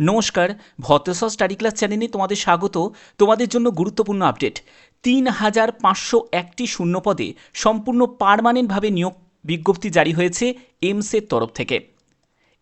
নমস্কার ভদ্রসা study class চ্যানেলে তোমাদের স্বাগত। তোমাদের জন্য গুরুত্বপূর্ণ আপডেট। তিন হাজার পাঁচশো একটি শূন্যপদে সম্পূর্ণ পারমানেন্টভাবে নিয়োগ বিজ্ঞপ্তি জারি হয়েছে এমসের তরফ থেকে।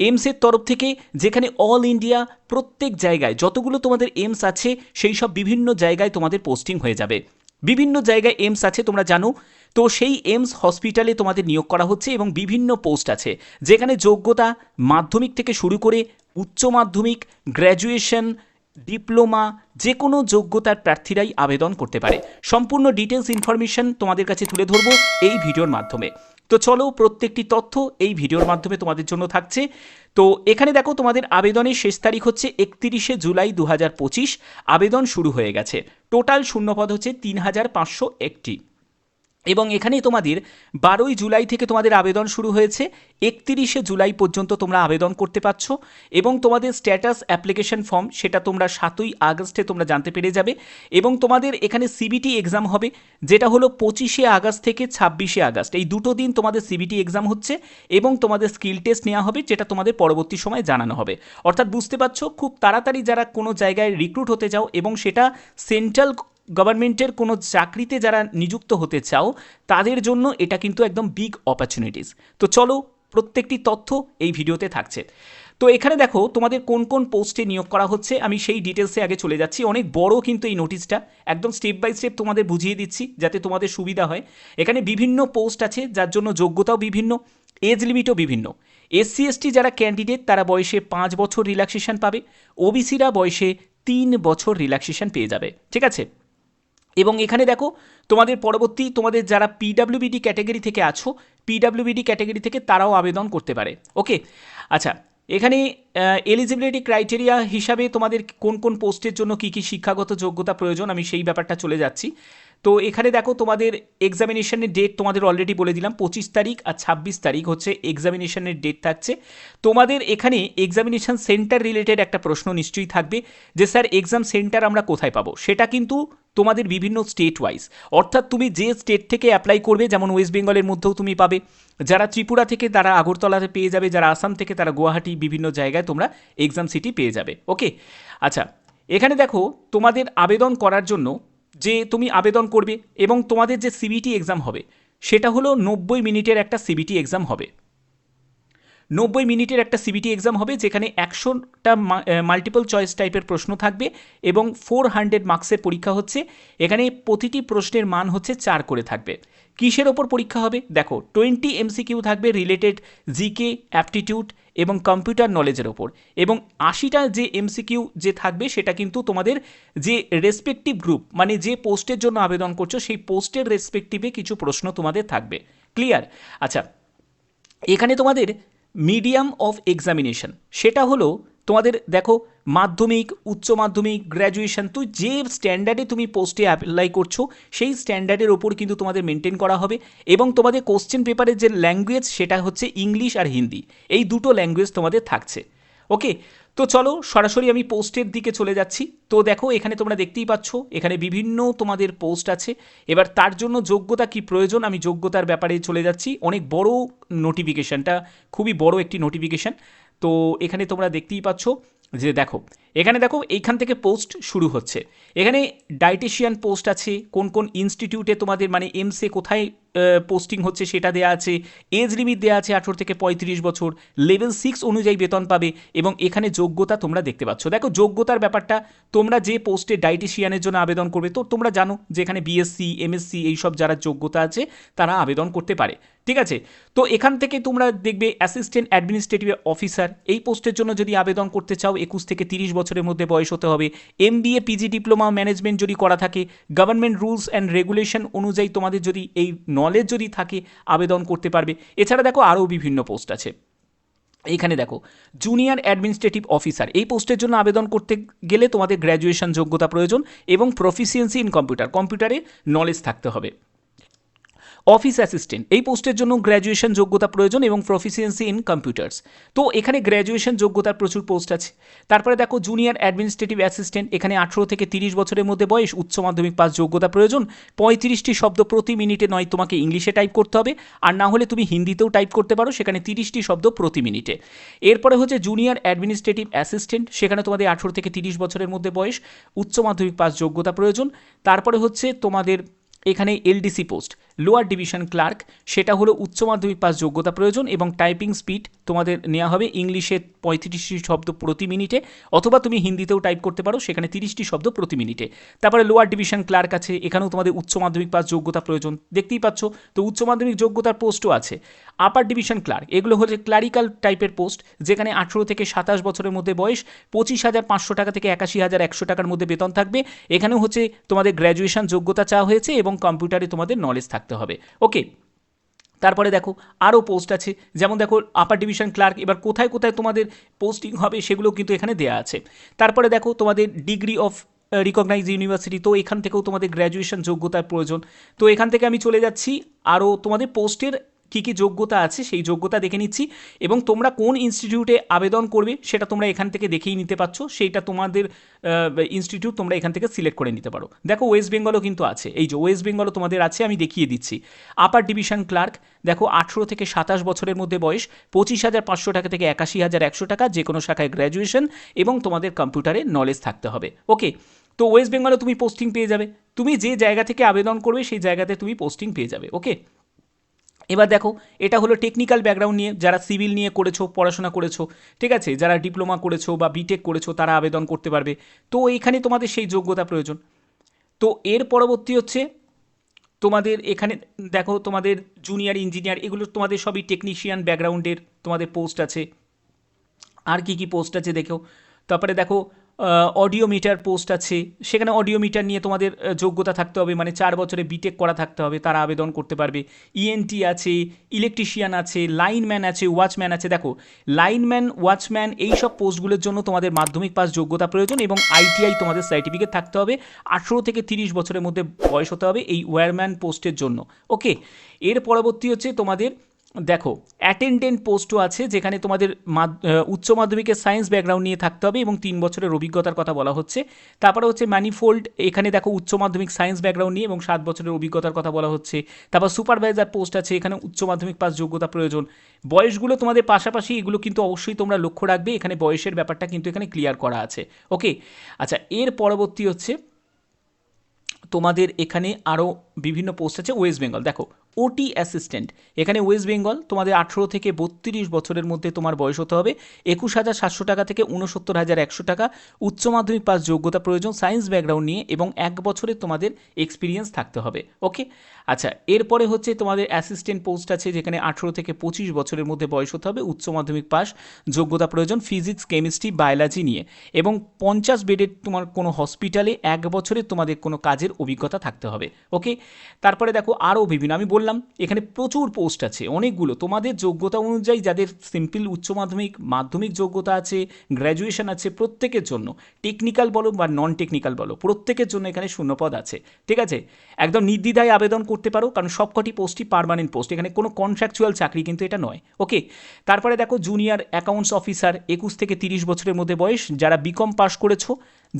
এমসের তরফ থেকে যেখানে অল ইন্ডিয়া প্রত্যেক জায়গায় যতগুলো তোমাদের এমস আছে, সেই সব বিভিন্ন জায়গায় তোমাদের পোস্টিং হয়ে যাবে। বিভিন্ন জায়গায় এমস আছে, তোমরা জানো। তো সেই এমস হসপিটালে তোমাদের নিয়োগ করা হচ্ছে এবং বিভিন্ন পোস্ট আছে, যেখানে যোগ্যতা মাধ্যমিক থেকে শুরু করে উচ্চ মাধ্যমিক, গ্র্যাজুয়েশন, ডিপ্লোমা যে কোনো যোগ্যতার প্রার্থীরাই আবেদন করতে পারে। সম্পূর্ণ ডিটেলস ইনফরমেশন তোমাদের কাছে তুলে ধরবো এই ভিডিওর মাধ্যমে। তো চলো প্রত্যেকটি তথ্য এই ভিডিওর মাধ্যমে তোমাদের জন্য থাকছে। তো এখানে দেখো তোমাদের আবেদনের শেষ তারিখ হচ্ছে একত্রিশে জুলাই দু হাজার পঁচিশ, আবেদন শুরু হয়ে গেছে। টোটাল শূন্যপদ হচ্ছে তিন হাজার পাঁচশো একটি। এবং এখানেই তোমাদের বারোই জুলাই থেকে তোমাদের আবেদন শুরু হয়েছে। একত্রিশে জুলাই পর্যন্ত তোমরা আবেদন করতে পারছ এবং তোমাদের স্ট্যাটাস অ্যাপ্লিকেশন ফর্ম সেটা তোমরা সাতই আগস্টে তোমরা জানতে পেরে যাবে এবং তোমাদের এখানে সিবিটি এক্সাম হবে, যেটা হলো পঁচিশে আগস্ট থেকে ছাব্বিশে আগস্ট। এই দুটো দিন তোমাদের সিবিটি এক্সাম হচ্ছে এবং তোমাদের স্কিল টেস্ট নেওয়া হবে, যেটা তোমাদের পরবর্তী সময় জানানো হবে। অর্থাৎ বুঝতে পারছ, খুব তাড়াতাড়ি যারা কোনো জায়গায় রিক্রুট হতে যাও এবং সেটা সেন্ট্রাল গভর্নমেন্টের কোনো চাকরিতে যারা নিযুক্ত হতে চাও, তাদের জন্য এটা কিন্তু একদম বিগ অপরচুনিটিস তো চলো প্রত্যেকটি তথ্য এই ভিডিওতে থাকছে। তো এখানে দেখো, তোমাদের কোন কোন পোস্টে নিয়োগ করা হচ্ছে, আমি সেই ডিটেলসে আগে চলে যাচ্ছি। অনেক বড় কিন্তু এই নোটিশটা একদম স্টেপ বাই স্টেপ তোমাদের বুঝিয়ে দিচ্ছি, যাতে তোমাদের সুবিধা হয়। এখানে বিভিন্ন পোস্ট আছে, যার জন্য যোগ্যতাও বিভিন্ন এজ লিমিটও বিভিন্ন। এসসি এসটি যারা ক্যান্ডিডেট তারা বয়সে পাঁচ বছর রিল্যাক্সেশন পাবে। ওবিসিরা বয়সে তিন বছর রিল্যাক্সেশন পেয়ে যাবে। ঠিক আছে? এবং এখানে দেখো, তোমাদের পরবর্তী, তোমাদের যারা পিডাব্লিউবিডি ক্যাটাগরি থেকে আছো পিডাব্লিউবিডি ক্যাটাগরি থেকে তারাও আবেদন করতে পারে। ওকে আচ্ছা এখানে এলিজিবিলিটি ক্রাইটেরিয়া হিসাবে তোমাদের কোন কোন পোস্টের জন্য কী কী শিক্ষাগত যোগ্যতা প্রয়োজন, আমি সেই ব্যাপারটা চলে যাচ্ছি। তো এখানে দেখো তোমাদের এক্সামিনেশনের ডেট তোমাদের অলরেডি বলে দিলাম, পঁচিশ তারিখ আর ছাব্বিশ তারিখ হচ্ছে এক্সামিনেশনের ডেট থাকছে। তোমাদের এখানে এক্সামিনেশন সেন্টার রিলেটেড একটা প্রশ্ন নিশ্চয়ই থাকবে যে, স্যার এক্সাম সেন্টার আমরা কোথায় পাবো? সেটা কিন্তু তোমাদের বিভিন্ন স্টেট ওয়াইজ অর্থাৎ তুমি যে স্টেট থেকে অ্যাপ্লাই করবে, যেমন ওয়েস্ট বেঙ্গলের মধ্যেও তুমি পাবে। যারা ত্রিপুরা থেকে তারা আগরতলাতে পেয়ে যাবে, যারা আসাম থেকে তারা গুয়াহাটি, বিভিন্ন জায়গায় তোমরা এক্সাম সিটি পেয়ে যাবে। ওকে আচ্ছা এখানে দেখো তোমাদের আবেদন করার জন্য যে তুমি আবেদন করবে এবং তোমাদের যে সিবিটি এক্সাম হবে, সেটা হলো নব্বই মিনিটের একটা সিবিটি এক্সাম হবে। নব্বই মিনিটের একটা সিবিটি এক্সাম হবে, যেখানে একশোটা মাল্টিপল চয়েস টাইপের প্রশ্ন থাকবে এবং ফোর হান্ড্রেড মার্কসের পরীক্ষা হচ্ছে। এখানে প্রতিটি প্রশ্নের মান হচ্ছে চার করে থাকবে। কিসের ওপর পরীক্ষা হবে? দেখো টোয়েন্টি এমসিকিউ থাকবে রিলেটেড জিকে অ্যাপটিটিউড এবং কম্পিউটার নলেজের ওপর। এবং আশিটা যে এমসিকিউ যে থাকবে, সেটা কিন্তু তোমাদের যে রেসপেক্টিভ গ্রুপ মানে যে পোস্টের জন্য আবেদন করছ, সেই পোস্টের রেসপেক্টিভে কিছু প্রশ্ন তোমাদের থাকবে। ক্লিয়ার আচ্ছা এখানে তোমাদের মিডিয়াম অফ এক্সামিনেশন। সেটা হলো তোমাদের দেখো মাধ্যমিক, উচ্চ মাধ্যমিক, গ্র্যাজুয়েশন তুই যে স্ট্যান্ডার্ডে তুমি পোস্টে অ্যাপ্লাই করছ, সেই স্ট্যান্ডার্ডের ওপর কিন্তু তোমাদের মেনটেন করা হবে এবং তোমাদের কোশ্চেন পেপারের যে ল্যাঙ্গুয়েজ সেটা হচ্ছে ইংলিশ আর হিন্দি এই দুটো ল্যাঙ্গুয়েজ তোমাদের থাকছে। ওকে তো চলো সরাসরি আমি পোস্টের দিকে চলে যাচ্ছি। তো দেখো, এখানে তোমরা দেখতেই পাচ্ছ, এখানে বিভিন্ন তোমাদের পোস্ট আছে। এবার তার জন্য যোগ্যতা কি প্রয়োজন? আমি যোগ্যতার ব্যাপারে চলে যাচ্ছি। অনেক বড় নোটিফিকেশানটা খুবই বড় একটি নোটিফিকেশান তো এখানে তোমরা দেখতেই পাচ্ছ যে দেখো, এখানে দেখো, এইখান থেকে পোস্ট শুরু হচ্ছে। এখানে ডাইটেশিয়ান পোস্ট আছে, কোন কোন ইনস্টিটিউটে তোমাদের মানে এমসে কোথায় পোস্টিং হচ্ছে, সেটা দেওয়া আছে। এজ লিমিট দেওয়া আছে আঠেরো থেকে পঁয়ত্রিশ বছর। লেভেল সিক্স অনুযায়ী বেতন পাবে এবং এখানে যোগ্যতা তোমরা দেখতে পাচ্ছ। দেখো, যোগ্যতার ব্যাপারটা, তোমরা যে পোস্টে ডাইটিশিয়ানের জন্য আবেদন করবে, তো তোমরা জানো যে এখানে বিএসসি এমএসসি এইসব যারা যোগ্যতা আছে, তারা আবেদন করতে পারে। ঠিক আছে? তো এখান থেকে তোমরা দেখবে অ্যাসিস্ট্যান্ট অ্যাডমিনিস্ট্রেটিভ অফিসার এই পোস্টের জন্য যদি আবেদন করতে চাও, একুশ থেকে তিরিশ বছরের মধ্যে বয়স হতে হবে। M BA PG diploma management যদি করা থাকে গভর্নমেন্ট রুলস অ্যান্ড রেগুলেশন অনুযায়ী তোমাদের যদি এই নলেজ যদি থাকে, আবেদন করতে পারবে। এছাড়া দেখো আরও বিভিন্ন পোস্ট আছে। এইখানে দেখো জুনিয়র অ্যাডমিনিস্ট্রেটিভ অফিসার এই পোস্টের জন্য আবেদন করতে গেলে তোমাদের গ্র্যাজুয়েশন যোগ্যতা প্রয়োজন এবং প্রফিসিয়েন্সি ইন কম্পিউটার কম্পিউটারে নলেজ থাকতে হবে। অফিস অ্যাসিস্ট্যান্ট এই পোস্টের জন্য গ্র্যাজুয়েশন যোগ্যতা প্রয়োজন এবং প্রফিসিয়েন্সি ইন কম্পিউটার্স তো এখানে গ্র্যাজুয়েশন যোগ্যতার প্রচুর পোস্ট আছে। তারপরে দেখো জুনিয়র অ্যাডমিনিস্ট্রেটিভ অ্যাসিস্ট্যান্ট এখানে আঠেরো থেকে তিরিশ বছরের মধ্যে বয়স, উচ্চ মাধ্যমিক পাস যোগ্যতা প্রয়োজন। পঁয়ত্রিশটি শব্দ প্রতি মিনিটে নয়, তোমাকে ইংলিশে টাইপ করতে হবে। আর না হলে তুমি হিন্দিতেও টাইপ করতে পারো, সেখানে তিরিশটি শব্দ প্রতি মিনিটে। এরপরে হচ্ছে জুনিয়র অ্যাডমিনিস্ট্রেটিভ অ্যাসিস্ট্যান্ট সেখানে তোমাদের আঠেরো থেকে তিরিশ বছরের মধ্যে বয়স, উচ্চ মাধ্যমিক পাস যোগ্যতা প্রয়োজন। তারপরে হচ্ছে তোমাদের এখানে LDC post lower division clerk সেটা হলো উচ্চ মাধ্যমিক পাস যোগ্যতা প্রয়োজন এবং টাইপিং স্পিড তোমাদের নেওয়া হবে ইংলিশে পঁয়ত্রিশটি শব্দ প্রতি মিনিটে অথবা তুমি হিন্দিতেও টাইপ করতে পারো, সেখানে তিরিশটি শব্দ প্রতি মিনিটে। তারপরে লোয়ার ডিভিশন ক্লার্ক আছে, এখানেও তোমাদের উচ্চ মাধ্যমিক পাস যোগ্যতা প্রয়োজন, দেখতেই পাচ্ছ? তো উচ্চ মাধ্যমিক যোগ্যতার পোস্টও আছে। আপার ডিভিশন ক্লার্ক এগুলো হচ্ছে ক্লারিক্যাল টাইপের পোস্ট, যেখানে আঠেরো থেকে সাতাশ বছরের মধ্যে বয়স পঁচিশ হাজার পাঁচশো টাকা থেকে একাশি হাজার একশো টাকার মধ্যে বেতন থাকবে। এখানেও হচ্ছে তোমাদের গ্র্যাজুয়েশন যোগ্যতা চাওয়া হয়েছে এবং কম্পিউটারে তোমাদের নলেজ থাকতে হবে। ওকে তারপরে দেখো আরও পোস্ট আছে। যেমন দেখো আপার ডিভিশন ক্লার্ক এবার কোথায় কোথায় তোমাদের পোস্টিং হবে সেগুলো কিন্তু এখানে দেওয়া আছে। তারপরে দেখো তোমাদের ডিগ্রি অফ রিকগনাইজ ইউনিভার্সিটি তো এখান থেকেও তোমাদের গ্র্যাজুয়েশন যোগ্যতার প্রয়োজন। তো এখান থেকে আমি চলে যাচ্ছি। আরও তোমাদের পোস্টের কী কী যোগ্যতা আছে সেই যোগ্যতা দেখে নিচ্ছি। এবং তোমরা কোন ইনস্টিটিউটে আবেদন করবে সেটা তোমরা এখান থেকে দেখেই নিতে পারছ। সেইটা তোমাদের ইনস্টিটিউট তোমরা এখান থেকে সিলেক্ট করে নিতে পারো। দেখো ওয়েস্ট বেঙ্গলও কিন্তু আছে। এই যে ওয়েস্ট বেঙ্গলও তোমাদের আছে, আমি দেখিয়ে দিচ্ছি। আপার ডিভিশন ক্লার্ক দেখো আঠেরো থেকে সাতাশ বছরের মধ্যে বয়স, পঁচিশ হাজার পাঁচশো টাকা থেকে একাশি হাজার একশো টাকা যে কোনো শাখায় গ্র্যাজুয়েশন এবং তোমাদের কম্পিউটারে নলেজ থাকতে হবে। ওকে তো ওয়েস্ট বেঙ্গলে তুমি পোস্টিং পেয়ে যাবে। তুমি যে জায়গা থেকে আবেদন করবে সেই জায়গাতে তুমি পোস্টিং পেয়ে যাবে। ওকে এবার দেখো, এটা হলো টেকনিক্যাল ব্যাকগ্রাউন্ড নিয়ে, যারা সিভিল নিয়ে করেছ, পড়াশোনা করেছ, ঠিক আছে? যারা ডিপ্লোমা করেছ বা বিটেক করেছ, তারা আবেদন করতে পারবে। তো এখানে তোমাদের সেই যোগ্যতা প্রয়োজন। তো এর পরবর্তী হচ্ছে, তোমাদের এখানে, দেখো, তোমাদের জুনিয়র ইঞ্জিনিয়ার এগুলো তোমাদের সবই টেকনিশিয়ান ব্যাকগ্রাউন্ডের তোমাদের পোস্ট আছে। আর কি কি পোস্ট আছে দেখো? তারপরে দেখো অডিও মিটার পোস্ট আছে। সেখানে অডিও মিটার নিয়ে তোমাদের যোগ্যতা থাকতে হবে মানে চার বছরে বিটেক করা থাকতে হবে, তারা আবেদন করতে পারবে। ইএনটি আছে ইলেকট্রিশিয়ান আছে লাইনম্যান আছে ওয়াচম্যান আছে। দেখো লাইনম্যান ওয়াচম্যান এই সব পোস্টগুলোর জন্য তোমাদের মাধ্যমিক পাস যোগ্যতা প্রয়োজন এবং আইটিআই তোমাদের সার্টিফিকেট থাকতে হবে। আঠেরো থেকে তিরিশ বছরের মধ্যে বয়স হতে হবে এই ওয়্যারম্যান পোস্টের জন্য। ওকে এর পরবর্তী হচ্ছে তোমাদের দেখো অ্যাটেন্ডেন্ট পোস্টও আছে যেখানে তোমাদের মাদ- উচ্চ মাধ্যমিকের সায়েন্স ব্যাকগ্রাউন্ড নিয়ে থাকতে হবে এবং তিন বছরের অভিজ্ঞতার কথা বলা হচ্ছে। তারপরে হচ্ছে ম্যানিফোল্ড এখানে দেখো উচ্চ মাধ্যমিক সায়েন্স ব্যাকগ্রাউন্ড নিয়ে এবং সাত বছরের অভিজ্ঞতার কথা বলা হচ্ছে। তারপর সুপারভাইজার পোস্ট আছে, এখানে উচ্চ মাধ্যমিক পাস যোগ্যতা প্রয়োজন। বয়সগুলো তোমাদের পাশাপাশি এগুলো কিন্তু অবশ্যই তোমরা লক্ষ্য রাখবে, এখানে বয়সের ব্যাপারটা কিন্তু এখানে ক্লিয়ার করা আছে। ওকে আচ্ছা এর পরবর্তী হচ্ছে তোমাদের এখানে আরও বিভিন্ন পোস্ট আছে ওয়েস্ট বেঙ্গল দেখো ওটি অ্যাসিস্ট্যান্ট এখানে ওয়েস্ট বেঙ্গল তোমাদের আঠেরো থেকে বত্রিশ বছরের মধ্যে তোমার বয়স হতে হবে। একুশ হাজার সাতশো টাকা থেকে উনসত্তর হাজার একশো টাকা। উচ্চ মাধ্যমিক পাস যোগ্যতা প্রয়োজন সায়েন্স ব্যাকগ্রাউন্ড নিয়ে এবং এক বছরের তোমাদের এক্সপিরিয়েন্স থাকতে হবে। ওকে আচ্ছা এরপরে হচ্ছে তোমাদের অ্যাসিস্ট্যান্ট পোস্ট আছে যেখানে আঠেরো থেকে পঁচিশ বছরের মধ্যে বয়স হতে হবে। উচ্চ মাধ্যমিক পাস, যোগ্যতা প্রয়োজন ফিজিক্স কেমিস্ট্রি বায়োলজি নিয়ে। এবং পঞ্চাশ বেডের তোমার কোনো হসপিটালে এক বছরের তোমাদের কোনো কাজের অভিজ্ঞতা থাকতে হবে। ওকে তারপরে দেখো আরও বিভিন্ন। আমি বললাম এখানে প্রচুর পোস্ট আছে, অনেকগুলো। তোমাদের যোগ্যতা অনুযায়ী যাদের সিম্পল উচ্চ মাধ্যমিক মাধ্যমিক যোগ্যতা আছে গ্র্যাজুয়েশন আছে, প্রত্যেকের জন্য টেকনিক্যাল বলো বা নন টেকনিক্যাল বলো, প্রত্যেকের জন্য এখানে শূন্যপদ আছে, ঠিক আছে? একদম নির্দ্বিধায় আবেদন করতে পারো, কারণ সবকটি পোস্টই পারমানেন্ট পোস্ট এখানে কোনো কন্ট্রাকচুয়াল চাকরি কিন্তু এটা নয় ওকে তারপরে দেখো জুনিয়র অ্যাকাউন্টস অফিসার একুশ থেকে তিরিশ বছরের মধ্যে বয়স, যারা বিকম পাস করেছ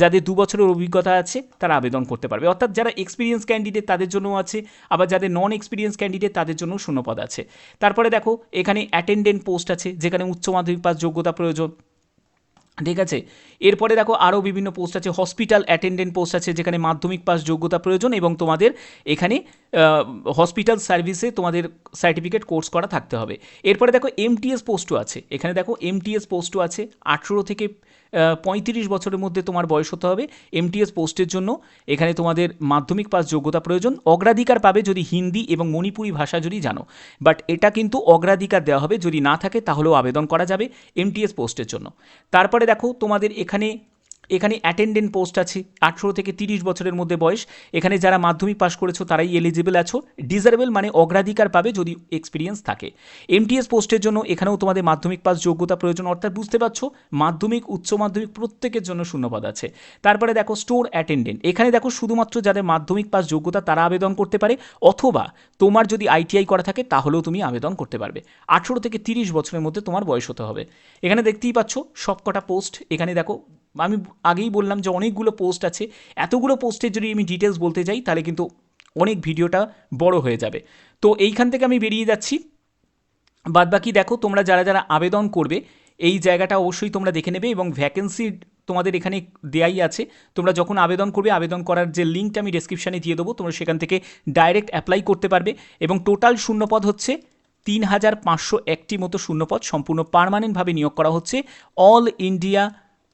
যাদের দু বছরের অভিজ্ঞতা আছে, তারা আবেদন করতে পারবে। অর্থাৎ যারা এক্সপিরিয়েন্স ক্যান্ডিডেট তাদের জন্য আছে, আবার যাদের নন এক্সপিরিয়েন্স ক্যান্ডিডেট তাদের জন্য শূন্যপদ আছে। তারপরে দেখো, এখানে অ্যাটেন্ডেন্ট পোস্ট আছে, যেখানে উচ্চ মাধ্যমিক পাস, যোগ্যতা প্রয়োজন। ঠিক আছে? এরপরে দেখো, আরও বিভিন্ন পোস্ট আছে হসপিটাল অ্যাটেন্ডেন্ট পোস্ট আছে, যেখানে মাধ্যমিক পাস, যোগ্যতা প্রয়োজন এবং তোমাদের এখানে হসপিটাল সার্ভিসে তোমাদের সার্টিফিকেট কোর্স করা থাকতে হবে। এরপরে দেখো এমটিএস পোস্টও আছে। এখানে দেখো এমটিএস পোস্টও আছে, আঠেরো থেকে পঁয়ত্রিশ বছরের মধ্যে তোমার বয়স হতে হবে এমটিএস পোস্টের জন্য। এখানে তোমাদের মাধ্যমিক পাস যোগ্যতা প্রয়োজন। অগ্রাধিকার পাবে যদি হিন্দি এবং মণিপুরি ভাষা যদি জানো। বাট এটা কিন্তু অগ্রাধিকার দেওয়া হবে। যদি না থাকে তাহলেও আবেদন করা যাবে এমটিএস পোস্টের জন্য। তারপরে দেখো তোমাদের এখানে এখানে অ্যাটেন্ডেন্ট পোস্ট আছে, আঠেরো থেকে তিরিশ বছরের মধ্যে বয়স। এখানে যারা মাধ্যমিক পাশ করেছ, তারাই এলিজিবল আছো। ডিজারেবল মানে অগ্রাধিকার পাবে যদি এক্সপিরিয়েন্স থাকে। এমটিএস পোস্টের জন্য এখানেও তোমাদের মাধ্যমিক পাস যোগ্যতা প্রয়োজন। অর্থাৎ বুঝতে পারছ, মাধ্যমিক, উচ্চ মাধ্যমিক প্রত্যেকের জন্য শূন্যপদ আছে। তারপরে দেখো স্টোর অ্যাটেন্ডেন্ট এখানে দেখো শুধুমাত্র যাদের মাধ্যমিক পাস যোগ্যতা, তারা আবেদন করতে পারে। অথবা তোমার যদি আইটিআই করা থাকে, তাহলেও তুমি আবেদন করতে পারবে। আঠেরো থেকে তিরিশ বছরের মধ্যে তোমার বয়স হতে হবে। এখানে দেখতেই পাচ্ছ, সবকটা পোস্ট এখানে দেখো আমি আগেই বললাম যে অনেকগুলো পোস্ট আছে। এতগুলো পোস্টের যদি আমি ডিটেলস বলতে যাই, তাহলে কিন্তু অনেক ভিডিওটা বড় হয়ে যাবে। তো এইখান থেকে আমি বেরিয়ে যাচ্ছি। বাদ বাকি দেখো, তোমরা যারা যারা আবেদন করবে, এই জায়গাটা অবশ্যই তোমরা দেখে নেবে এবং ভ্যাকেন্সি তোমাদের এখানে দেয়াই আছে। তোমরা যখন আবেদন করবে, আবেদন করার যে লিঙ্কটা আমি ডেসক্রিপশানে দিয়ে দেবো, তোমরা সেখান থেকে ডাইরেক্ট অ্যাপ্লাই করতে পারবে এবং টোটাল শূন্যপদ হচ্ছে তিন হাজার পাঁচশো একটি মতো শূন্যপদ, সম্পূর্ণ পারমানেন্টভাবে নিয়োগ করা হচ্ছে। অল ইন্ডিয়া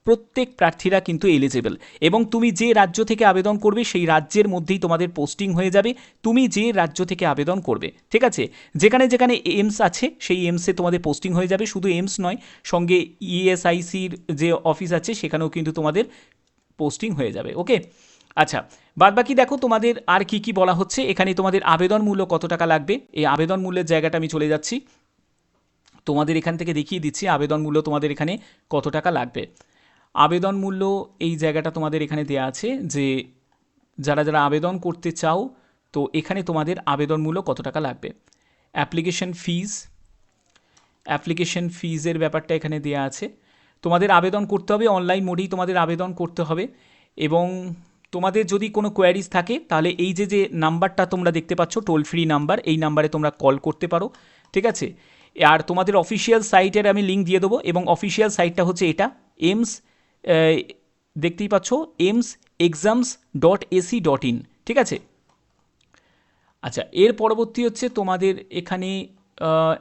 প্রত্যেক প্রার্থীরা কিন্তু এলিজেবল এবং তুমি যে রাজ্য থেকে আবেদন করবে, সেই রাজ্যের মধ্যেই তোমাদের পোস্টিং হয়ে যাবে। তুমি যে রাজ্য থেকে আবেদন করবে, ঠিক আছে? যেখানে যেখানে এমস আছে, সেই এমসে তোমাদের পোস্টিং হয়ে যাবে। শুধু এমস নয়, সঙ্গে ইএসআইসির যে অফিস আছে, সেখানেও কিন্তু তোমাদের পোস্টিং হয়ে যাবে ওকে আচ্ছা বাদ বাকি দেখো তোমাদের আর কি কি বলা হচ্ছে। এখানে তোমাদের আবেদন মূল্য কত টাকা লাগবে? এই আবেদন মূল্যের জায়গাটা আমি চলে যাচ্ছি। তোমাদের এখান থেকে দেখিয়ে দিচ্ছি আবেদন মূল্য তোমাদের এখানে কত টাকা লাগবে। আবেদন মূল্য এই জায়গাটা তোমাদের এখানে দেওয়া আছে যে যারা যারা আবেদন করতে চাও, তো এখানে তোমাদের আবেদন মূল্য কত টাকা লাগবে? অ্যাপ্লিকেশন ফিজ অ্যাপ্লিকেশন ফিজের ব্যাপারটা এখানে দেওয়া আছে। তোমাদের আবেদন করতে হবে অনলাইন মোডেই তোমাদের আবেদন করতে হবে এবং তোমাদের যদি কোনো কোয়ারিজ থাকে, তাহলে এই যে যে নাম্বারটা তোমরা দেখতে পাচ্ছ টোল ফ্রি নাম্বার, এই নাম্বারে তোমরা কল করতে পারো, ঠিক আছে? আর তোমাদের অফিসিয়াল সাইটের আমি লিঙ্ক দিয়ে দেবো এবং অফিসিয়াল সাইটটা হচ্ছে এটা এমস দেখতেই পাচ্ছ AIIMS exams dot AC dot in ঠিক আছে? আচ্ছা এর পরবর্তী হচ্ছে তোমাদের এখানে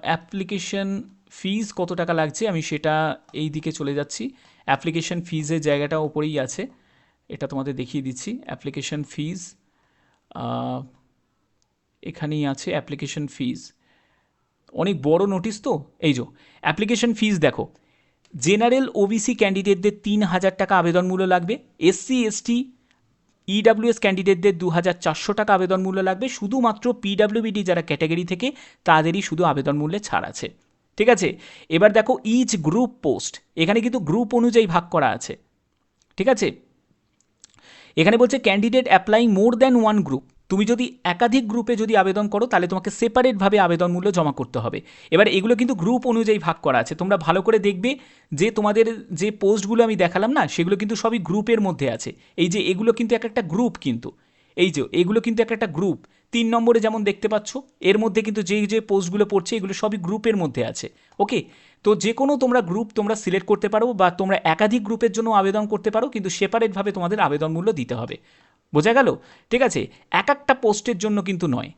অ্যাপ্লিকেশন ফিজ কত টাকা লাগছে? আমি সেটা এই দিকে চলে যাচ্ছি। অ্যাপ্লিকেশন ফিজের জায়গাটা ওপরেই আছে। এটা তোমাদের দেখিয়ে দিচ্ছি। অ্যাপ্লিকেশন ফিজ এখানেই আছে অ্যাপ্লিকেশন ফিজ অনেক বড় নোটিশ তো? এই যো অ্যাপ্লিকেশন ফিজ দেখো। জেনারেল ওবিসি ক্যান্ডিডেটদের তিন হাজার টাকা আবেদন মূল্য লাগবে, এসসি, এসটি, ইডাব্লিউএস ক্যান্ডিডেটদের দু হাজার চারশো টাকা আবেদন মূল্য লাগবে, শুধুমাত্র পিডাব্লিউবিডি যারা ক্যাটাগরি থেকে, তাদেরই শুধু আবেদন মূল্যে ছাড় আছে। ঠিক আছে? এবার দেখো ইচ গ্রুপ পোস্ট এখানে কিন্তু গ্রুপ অনুযায়ী ভাগ করা আছে। ঠিক আছে? এখানে বলছে candidate applying more than one group তুমি যদি একাধিক গ্রুপে যদি আবেদন করো, তাহলে তোমাকে সেপারেটভাবে আবেদন মূল্য জমা করতে হবে। এবার এগুলো কিন্তু গ্রুপ অনুযায়ী ভাগ করা আছে। তোমরা ভালো করে দেখবে যে তোমাদের যে পোস্টগুলো আমি দেখালাম না, সেগুলো কিন্তু সবই গ্রুপের মধ্যে আছে। এই যে এগুলো কিন্তু এক একটা গ্রুপ কিন্তু। এই যে এগুলো কিন্তু এক একটা গ্রুপ তিন নম্বরে যেমন দেখতে পাচ্ছ, এর মধ্যে কিন্তু যেই যে পোস্টগুলো পড়ছে, এগুলো সবই গ্রুপের মধ্যে আছে। ওকে তো যে কোনো তোমরা গ্রুপ তোমরা সিলেক্ট করতে পারো বা তোমরা একাধিক গ্রুপের জন্য আবেদন করতে পারো, কিন্তু সেপারেটভাবে তোমাদের আবেদন মূল্য দিতে হবে। বোঝা গেল? ঠিক আছে, এক একটা পোস্টের জন্য কিন্তু নয়।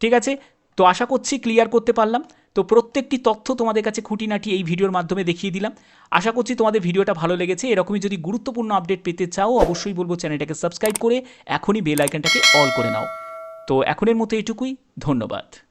ঠিক আছে? তো আশা করছি ক্লিয়ার করতে পারলাম। তো প্রত্যেকটি তথ্য তোমাদের কাছে খুঁটিনাটি এই ভিডিওর মাধ্যমে দেখিয়ে দিলাম। আশা করছি তোমাদের ভিডিওটা ভালো লেগেছে। এরকমই যদি গুরুত্বপূর্ণ আপডেট পেতে চাও, অবশ্যই বলব চ্যানেলটাকে সাবস্ক্রাইব করে, এখনই বেল আইকনটাকে অল করে নাও। তো এখনের মতো এটুকুই ধন্যবাদ।